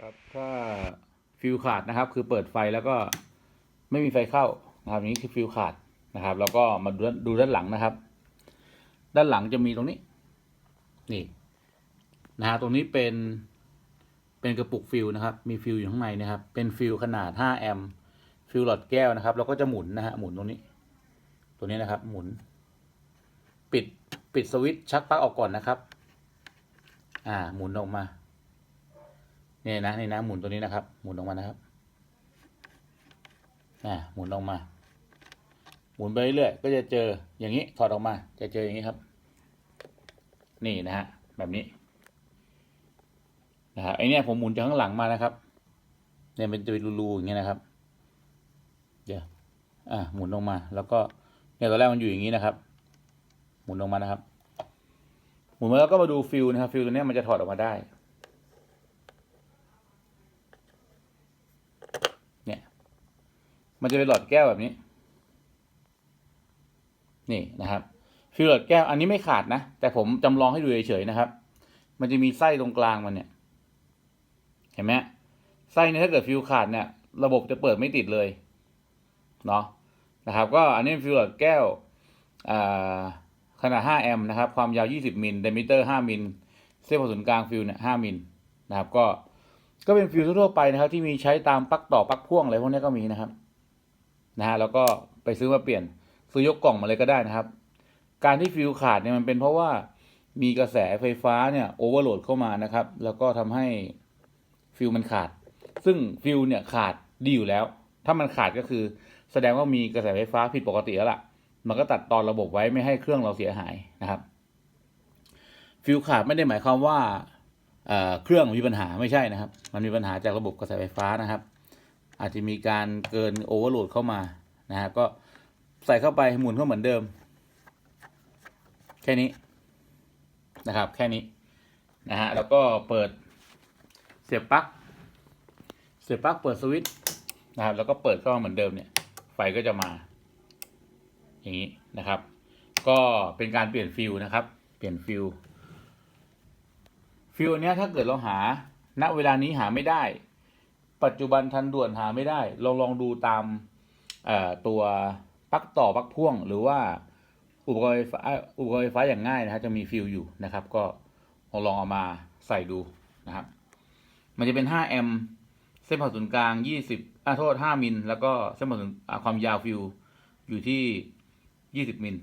ครับถ้าฟิวขาดนะครับ คือเปิดไฟแล้วก็ไม่มีไฟเข้านะครับนี้คือฟิวขาดนะครับ แล้วก็มาดูด้านดูด้านหลังนะครับ ด้านหลังจะมีตรงนี้ นี่นะฮะตรงนี้เป็นเป็นกระปุกฟิวนะครับ มีฟิวอยู่ข้างในนะครับ เป็นฟิวขนาด 5 แอมป์ฟิวหลอดแก้วนะครับ แล้วก็จะหมุนนะฮะหมุนตรงนี้ ตัวนี้นะครับ หมุน ปิดปิดสวิตช์ชักปลั๊กออกก่อนนะครับ อ่า หมุนออกมา นี่นะนี่นะหมุนตัวนี้นะครับ หมุนออกมานะครับอ่าหมุนออกมา หมุนไปเรื่อยๆก็จะเจออย่างนี้ถอดออกมา จะเจออย่างนี้ครับ นี่นะฮะแบบนี้นะครับไอเนี้ยผมหมุนจากข้างหลังมานะครับ เนี่ยเป็นจะเป็นรูๆอย่างเงี้ยนะครับ เดี๋ยวอ่าหมุนลงมา แล้วก็เนี่ยตอนแรกมันอยู่อย่างนี้นะครับ หมุนลงมานะครับ หมุนมาแล้วก็มาดูฟิลนะครับฟิลตัวเนี้ยมันจะถอดออกมาได้ เนี่ย มันจะเป็นหลอดแก้วแบบนี้ นี่นะครับฟิลหลอดแก้วอันนี้ไม่ขาดนะ แต่ผมจำลองให้ดูเฉยๆนะครับ มันจะมีไส้ตรงกลางมันเนี่ย เห็นไหมไส้เนี่ยถ้าเกิดฟิวขาดเนี่ย ระบบจะเปิดไม่ติดเลยเนาะนะครับ ก็อันนี้ฟิลหลอดแก้วขนาด 5 แอมป์นะครับ ความยาว 20 มิลเดมิเตอร์ 5 มิล เส้นผ่าศูนย์กลางฟิลเนี่ย 5 มิลนะครับ ก็ ก็เป็นฟิลทั่วไปนะครับ ที่มีใช้ตามปลั๊กต่อปลั๊กพ่วงอะไรพวกนี้ก็มีนะครับ นะฮะแล้วก็ไปซื้อมาเปลี่ยนซื้อยกกล่องมาเลยก็ได้นะครับ การที่ฟิวขาดเนี่ยมันเป็นเพราะว่ามีกระแสไฟฟ้าเนี่ยโอเวอร์โหลดเข้ามานะครับ แล้วก็ทำให้ฟิวมันขาด ซึ่งฟิวเนี่ยขาดดีอยู่แล้ว ถ้ามันขาดก็คือ แสดงว่ามีกระแสไฟฟ้าผิดปกติแล้วล่ะ มันก็ตัดตอนระบบไว้ไม่ให้เครื่องเราเสียหายนะครับ ฟิวขาดไม่ได้หมายความว่าเเครื่องมีปัญหาไม่ใช่นะครับ มันมีปัญหาจากระบบกระแสไฟฟ้านะครับ อาจจะมีการเกินโอเวอร์โหลดเข้ามานะฮะก็ใส่เข้าไปหมุนเข้าเหมือนเดิม แค่นี้นะครับ แค่นี้นะฮะแล้วก็เปิดเสียบปลั๊กเสียบปลั๊กเปิดสวิตช์นะครับ แล้วก็เปิดเข้ามาเหมือนเดิมเนี่ย ไฟก็จะมา อย่างนี้นะครับ ก็เป็นการเปลี่ยนฟิลนะครับ เปลี่ยนฟิลฟิลเนี้ยถ้าเกิดเราหาณเวลานี้หาไม่ได้ ปัจจุบันทันด่วนหาไม่ได้ลองลองดูตามตัวปลั๊กต่อปลั๊กพ่วง หรือว่าอุปกรณ์ไฟฟ้าอุปกรณ์ไฟฟ้าอย่างง่ายนะครับจะมีฟิลอยู่นะครับ ก็ลองลองเอามาใส่ดูนะครับ มันจะเป็น 5 แอมป์เส้นผ่าศูนย์กลาง 20อะโทษ 5 มิลแล้วก็เส้นผ่าศูนย์ความยาวฟิลอยู่ที่ 20 มิล